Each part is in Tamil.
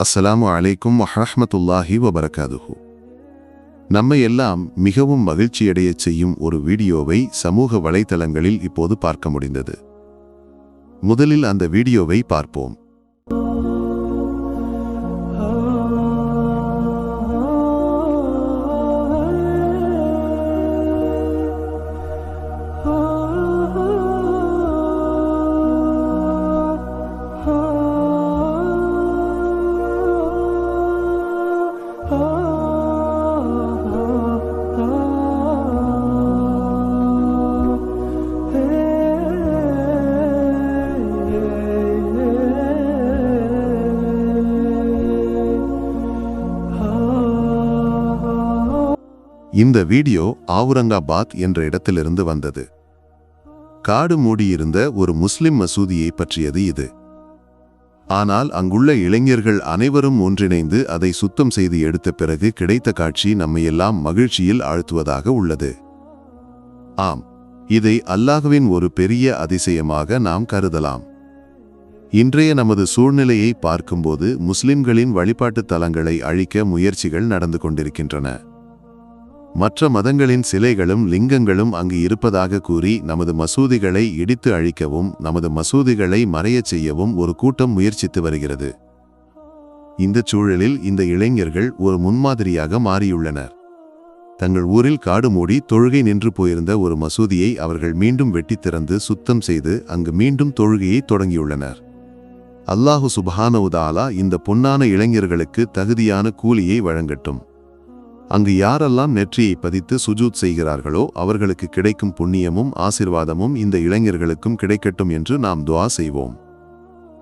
அஸ்ஸலாமு அலைக்கும் வஹ்ரஹ்மத்துல்லாஹி வபரகாதுஹு. நம்மை எல்லாம் மிகவும் மகிழ்ச்சியடைய செய்யும் ஒரு வீடியோவை சமூக வலைத்தளங்களில் இப்போது பார்க்க முடிந்தது. முதலில் அந்த வீடியோவை பார்ப்போம். இந்த வீடியோ ஆவுரங்காபாத் என்ற இடத்திலிருந்து வந்தது. காடு மூடியிருந்த ஒரு முஸ்லிம் மசூதியை பற்றியது இது. ஆனால் அங்குள்ள இளைஞர்கள் அனைவரும் ஒன்றிணைந்து அதை சுத்தம் செய்து எடுத்த பிறகு கிடைத்த காட்சி நம்மையெல்லாம் மகிழ்ச்சியில் ஆழ்த்துவதாக உள்ளது. ஆம் இதை அல்லாஹுவின் ஒரு பெரிய அதிசயமாக நாம் கருதலாம். இன்றைய நமது சூழ்நிலையை பார்க்கும்போது முஸ்லிம்களின் வழிபாட்டுத் தலங்களை அழிக்க முயற்சிகள் நடந்து கொண்டிருக்கின்றன. மற்ற மதங்களின் சிலைகளும் லிங்கங்களும் அங்கு இருப்பதாக கூறி நமது மசூதிகளை இடித்து அழிக்கவும் நமது மசூதிகளை மறையச் செய்யவும் ஒரு கூட்டம் முயற்சித்து வருகிறது. இந்த சூழலில் இந்த இளைஞர்கள் ஒரு முன்மாதிரியாக மாறியுள்ளனர். தங்கள் ஊரில் காடு மூடி தொழுகை நின்று போயிருந்த ஒரு மசூதியை அவர்கள் மீண்டும் வெட்டித் திறந்து சுத்தம் செய்து அங்கு மீண்டும் தொழுகையை தொடங்கியுள்ளனர். அல்லாஹு சுபஹானவுதாலா இந்த பொன்னான இளைஞர்களுக்கு தகுதியான கூலியை வழங்கட்டும். அங்கு யாரெல்லாம் நெற்றியை பதித்து சுஜூத் செய்கிறார்களோ அவர்களுக்கு கிடைக்கும் புண்ணியமும் ஆசிர்வாதமும் இந்த இளைஞர்களுக்கும் கிடைக்கட்டும் என்று நாம் துவா செய்வோம்.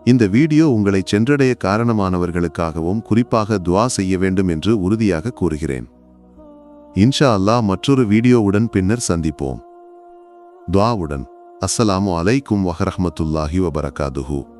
இந்த வீடியோ உங்களை சென்றடைய காரணமானவர்களுக்காகவும் குறிப்பாக துவா செய்ய வேண்டும் என்று உறுதியாக கூறுகிறேன். இன்ஷா அல்லாஹ் மற்றொரு வீடியோவுடன் பின்னர் சந்திப்போம். துவாவுடன். அஸ்ஸலாமு அலைக்கும் வஹரஹமத்துல்லாஹி வபரகாதுஹூ.